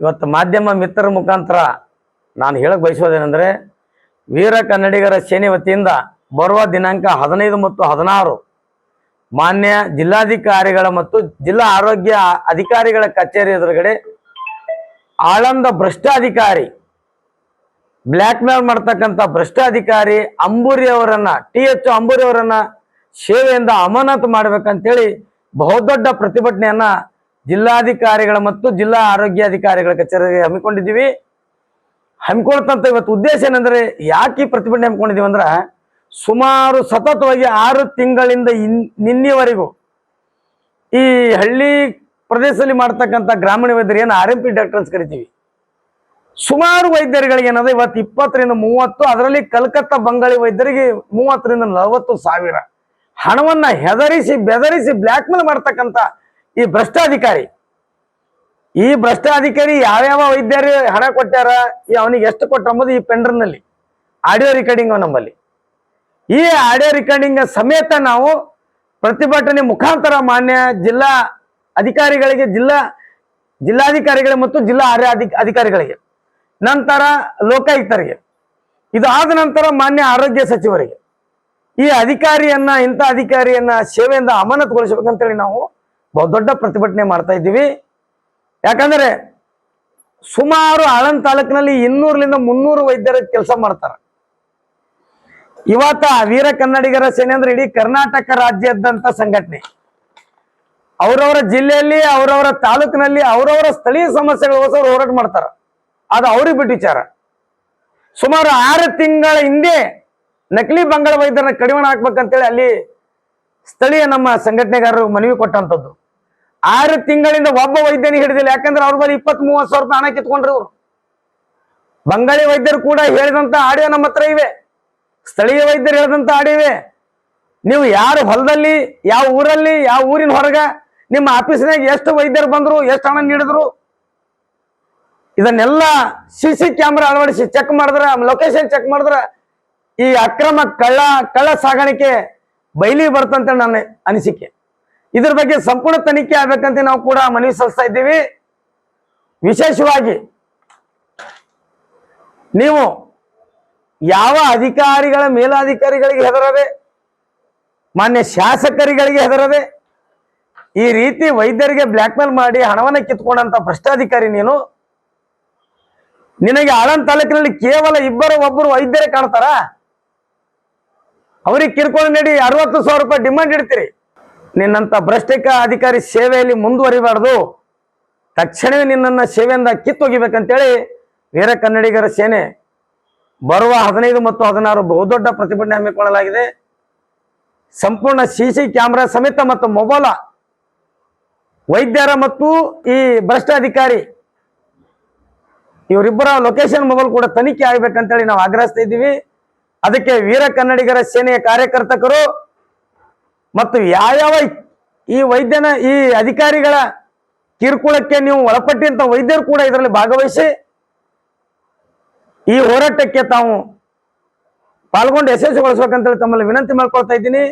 ಇವತ್ತು ಮಾಧ್ಯಮ ಮಿತ್ರರ ಮುಖಾಂತರ ನಾನು ಹೇಳಕ್ ಬಯಸೋದೇನೆಂದರೆ ವೀರ ಕನ್ನಡಿಗರ ಸೇನೆ ವತಿಯಿಂದ ಬರುವ ದಿನಾಂಕ ಹದಿನೈದು ಮತ್ತು ಹದಿನಾರು ಮಾನ್ಯ ಜಿಲ್ಲಾಧಿಕಾರಿಗಳ ಮತ್ತು ಜಿಲ್ಲಾ ಆರೋಗ್ಯ ಅಧಿಕಾರಿಗಳ ಕಚೇರಿ ಎದುರುಗಡೆ ಆಳಂದ ಭ್ರಷ್ಟಾಧಿಕಾರಿ ಬ್ಲ್ಯಾಕ್ ಮೇಲ್ ಮಾಡ್ತಕ್ಕಂಥ ಭ್ರಷ್ಟಾಧಿಕಾರಿ ಅಂಬೂರಿ ಅವರನ್ನ, ಟಿ ಎಚ್ ಅಂಬೂರಿ ಅವರನ್ನ ಸೇವೆಯಿಂದ ಅಮಾನತು ಮಾಡ್ಬೇಕಂತೇಳಿ ಬಹುದೊಡ್ಡ ಪ್ರತಿಭಟನೆಯನ್ನ ಜಿಲ್ಲಾಧಿಕಾರಿಗಳ ಮತ್ತು ಜಿಲ್ಲಾ ಆರೋಗ್ಯಾಧಿಕಾರಿಗಳ ಕಚೇರಿಗೆ ಹಮ್ಮಿಕೊಂಡಿದ್ದೀವಿ. ಹಮ್ಮಿಕೊಳ್ತಂತ ಇವತ್ತು ಉದ್ದೇಶ ಏನಂದ್ರೆ ಯಾಕೆ ಪ್ರತಿಭಟನೆ ಹಮ್ಮಿಕೊಂಡಿದ್ದೀವಿ ಅಂದ್ರೆ ಸುಮಾರು ಸತತವಾಗಿ ಆರು ತಿಂಗಳಿಂದ ಇನ್, ನಿನ್ನೆವರೆಗೂ ಈ ಹಳ್ಳಿ ಪ್ರದೇಶದಲ್ಲಿ ಮಾಡ್ತಕ್ಕಂಥ ಗ್ರಾಮೀಣ ವೈದ್ಯರು ಏನು ಆರ್ ಎಂ ಪಿ ಡಾಕ್ಟರ್ಸ್ ಕರಿತೀವಿ. ಸುಮಾರು ವೈದ್ಯರುಗಳಿಗೆ ಏನದ ಇವತ್ತು ಇಪ್ಪತ್ತರಿಂದ ಮೂವತ್ತು, ಅದರಲ್ಲಿ ಕಲ್ಕತ್ತಾ ಬಂಗಾಳಿ ವೈದ್ಯರಿಗೆ ಮೂವತ್ತರಿಂದ ನಲವತ್ತು ಸಾವಿರ. ಹಣವನ್ನ ಹೆದರಿಸಿ ಬೆದರಿಸಿ ಬ್ಲ್ಯಾಕ್ ಮೇಲ್ ಮಾಡ್ತಕ್ಕಂಥ ಈ ಭ್ರಷ್ಟಾಧಿಕಾರಿ. ಈ ಭ್ರಷ್ಟಾಧಿಕಾರಿ ಯಾವ್ಯಾವ ವೈದ್ಯರು ಹಣ ಕೊಟ್ಟಾರ ಈ ಅವನಿಗೆ ಎಷ್ಟು ಕೊಟ್ಟ ಅಂಬುದು ಈ ಪೆಂಡ್ರನಲ್ಲಿ. ಆಡಿಯೋ ರೆಕಾರ್ಡಿಂಗ್ ನಮ್ಮಲ್ಲಿ. ಈ ಆಡಿಯೋ ರೆಕಾರ್ಡಿಂಗ್ ಸಮೇತ ನಾವು ಪ್ರತಿಭಟನೆ ಮುಖಾಂತರ ಮಾನ್ಯ ಜಿಲ್ಲಾ ಅಧಿಕಾರಿಗಳಿಗೆ, ಜಿಲ್ಲಾ ಜಿಲ್ಲಾಧಿಕಾರಿಗಳಿಗೆ ಮತ್ತು ಜಿಲ್ಲಾ ಆರ್ಯ ಅಧಿ- ಅಧಿಕಾರಿಗಳಿಗೆ, ನಂತರ ಲೋಕಾಯುಕ್ತರಿಗೆ ಇದಾದ ನಂತರ ಮಾನ್ಯ ಆರೋಗ್ಯ ಸಚಿವರಿಗೆ. ಈ ಅಧಿಕಾರಿಯನ್ನ, ಇಂಥ ಅಧಿಕಾರಿಯನ್ನ ಸೇವೆಯಿಂದ ಅಮಾನತುಗೊಳಿಸಬೇಕಂತೇಳಿ ನಾವು ಬಹುದೊಡ್ಡ ಪ್ರತಿಭಟನೆ ಮಾಡ್ತಾ ಇದ್ದೀವಿ. ಯಾಕಂದ್ರೆ ಸುಮಾರು ಆಳಂದ ತಾಲೂಕಿನಲ್ಲಿ ಇನ್ನೂರರಿಂದ ಮುನ್ನೂರು ವೈದ್ಯರ ಕೆಲಸ ಮಾಡ್ತಾರೆ. ಇವತ್ತ ವೀರ ಕನ್ನಡಿಗರ ಸೇನೆ ಅಂದ್ರೆ ಇಡೀ ಕರ್ನಾಟಕ ರಾಜ್ಯದಂತ ಸಂಘಟನೆ. ಅವರವರ ಜಿಲ್ಲೆಯಲ್ಲಿ, ಅವರವರ ತಾಲೂಕಿನಲ್ಲಿ, ಅವರವರ ಸ್ಥಳೀಯ ಸಮಸ್ಯೆಗಳಿಗೋಸ್ಕರ ಹೋರಾಟ ಮಾಡ್ತಾರ. ಅದು ಅವ್ರಿಗೆ ಬಿಟ್ಟು ವಿಚಾರ. ಸುಮಾರು ಆರು ತಿಂಗಳ ಹಿಂದೆ ನಕಲಿ ಬಂಗಾಳ ವೈದ್ಯರನ್ನ ಕಡಿವಾಣ ಹಾಕ್ಬೇಕಂತೇಳಿ ಅಲ್ಲಿ ಸ್ಥಳೀಯ ನಮ್ಮ ಸಂಘಟನೆಗಾರರು ಮನವಿ ಕೊಟ್ಟಂತದ್ದು ಆರು ತಿಂಗಳಿಂದ ಒಬ್ಬ ವೈದ್ಯನ ಹಿಡಿದಿಲ್ಲ. ಯಾಕಂದ್ರೆ ಅವ್ರ ಬಳಿ ಇಪ್ಪತ್ ಮೂವತ್ ಸಾವಿರ ರೂಪಾಯಿ ಹಣ ಕಿತ್ಕೊಂಡ್ರು ಅವರು ಬಂಗಾಳಿ ವೈದ್ಯರು ಕೂಡ ಹೇಳಿದಂತ ಆಡಿಯೋ ನಮ್ಮ ಹತ್ರ ಇವೆ. ಸ್ಥಳೀಯ ವೈದ್ಯರು ಹೇಳಿದಂತ ಆಡಿಯೋ ಇವೆ. ನೀವು ಯಾರು ಹೊಲದಲ್ಲಿ, ಯಾವ ಊರಲ್ಲಿ, ಯಾವ ಊರಿನ ಹೊರಗ, ನಿಮ್ಮ ಆಫೀಸ್ನಾಗ ಎಷ್ಟು ವೈದ್ಯರು ಬಂದ್ರು, ಎಷ್ಟು ಹಣ ನೀಡಿದ್ರು, ಇದನ್ನೆಲ್ಲ ಸಿ ಸಿ ಕ್ಯಾಮ್ರಾ ಅಳವಡಿಸಿ ಚೆಕ್ ಮಾಡಿದ್ರ, ಲೊಕೇಶನ್ ಚೆಕ್ ಮಾಡಿದ್ರ ಈ ಅಕ್ರಮ ಕಳ್ಳ ಕಳ್ಳ ಸಾಗಾಣಿಕೆ ಬೈಲಿ ಬರ್ತಂತ ನನ್ನ ಅನಿಸಿಕೆ. ಇದ್ರ ಬಗ್ಗೆ ಸಂಪೂರ್ಣ ತನಿಖೆ ಆಗ್ಬೇಕಂತ ನಾವು ಕೂಡ ಮನವಿ ಸಲ್ಲಿಸ್ತಾ ಇದ್ದೀವಿ. ವಿಶೇಷವಾಗಿ ನೀವು ಯಾವ ಅಧಿಕಾರಿಗಳ ಮೇಲಾಧಿಕಾರಿಗಳಿಗೆ ಹೆದರದೆ, ಮಾನ್ಯ ಶಾಸಕರುಗಳಿಗೆ ಹೆದರದೆ, ಈ ರೀತಿ ವೈದ್ಯರಿಗೆ ಬ್ಲ್ಯಾಕ್ ಮೇಲ್ ಮಾಡಿ ಹಣವನ್ನು ಕಿತ್ಕೊಂಡಂತ ಭ್ರಷ್ಟಾಧಿಕಾರಿ ನೀನು, ನಿನಗೆ ಆಳನ್ ತಾಲೂಕಿನಲ್ಲಿ ಕೇವಲ ಇಬ್ಬರು ಒಬ್ಬರು ವೈದ್ಯರೇ ಕಾಣ್ತಾರ? ಅವ್ರಿಗೆ ಕಿರ್ಕೊಂಡು ನೀಡಿ, ಅರವತ್ತು ಸಾವಿರ ರೂಪಾಯಿ ಡಿಮಾಂಡ್ ಇಡ್ತೀರಿ. ನಿನ್ನಂತ ಭ್ರಷ್ಟಿಕ ಅಧಿಕಾರಿ ಸೇವೆಯಲ್ಲಿ ಮುಂದುವರಿಬಾರ್ದು. ತಕ್ಷಣವೇ ನಿನ್ನನ್ನ ಸೇವೆಯಿಂದ ಕಿತ್ತೊಗಿಬೇಕಂತೇಳಿ ವೀರ ಕನ್ನಡಿಗರ ಸೇನೆ ಬರುವ ಹದಿನೈದು ಮತ್ತು ಹದಿನಾರು ಬಹುದೊಡ್ಡ ಪ್ರತಿಭಟನೆ ಹಮ್ಮಿಕೊಳ್ಳಲಾಗಿದೆ. ಸಂಪೂರ್ಣ ಸಿ ಸಿ ಕ್ಯಾಮ್ರಾ ಸಮೇತ ಮತ್ತು ಮೊಬೈಲ ವೈದ್ಯರ ಮತ್ತು ಈ ಭ್ರಷ್ಟ ಅಧಿಕಾರಿ ಇವರಿಬ್ಬರ ಲೊಕೇಶನ್ ಮೊಬೈಲ್ ಕೂಡ ತನಿಖೆ ಆಗ್ಬೇಕಂತೇಳಿ ನಾವು ಆಗ್ರಹಿಸ್ತಾ ಇದ್ದೀವಿ. ಅದಕ್ಕೆ ವೀರ ಕನ್ನಡಿಗರ ಸೇನೆಯ ಕಾರ್ಯಕರ್ತಕರು ಮತ್ತು ಯಾವ್ಯಾವ ಈ ವೈದ್ಯನ ಈ ಅಧಿಕಾರಿಗಳ ಕಿರುಕುಳಕ್ಕೆ ನೀವು ಒಳಪಟ್ಟಿಂತ ವೈದ್ಯರು ಕೂಡ ಇದರಲ್ಲಿ ಭಾಗವಹಿಸಿ ಈ ಹೋರಾಟಕ್ಕೆ ತಾವು ಪಾಲ್ಗೊಂಡು ಯಶಸ್ವಿಗೊಳಿಸ್ಬೇಕಂತೇಳಿ ತಮ್ಮಲ್ಲಿ ವಿನಂತಿ ಮಾಡ್ಕೊಳ್ತಾ ಇದ್ದೀನಿ.